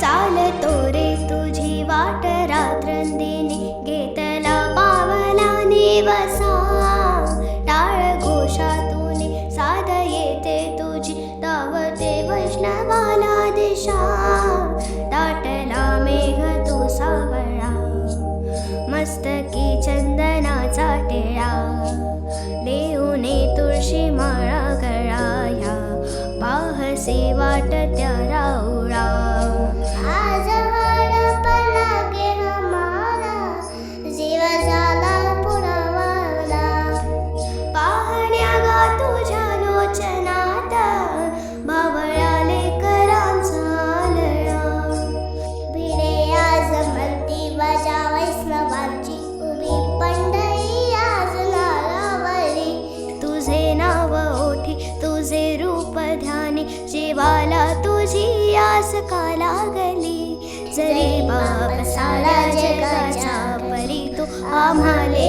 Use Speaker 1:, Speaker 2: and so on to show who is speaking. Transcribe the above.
Speaker 1: चाल रे तुझी वाट रात्रंदिनी घेतला पावलाने वसा. टाळ घोषातून साध येते तुझी दावते दिशा. दाटला मेघ तू सावळा मस्त तुलसीमारागराया पाहसे वाटत्या रा गोप ध्याने जीवाला तुझी आस का लागली जरी बाप सारा जगाच्या परी तू आम्हाले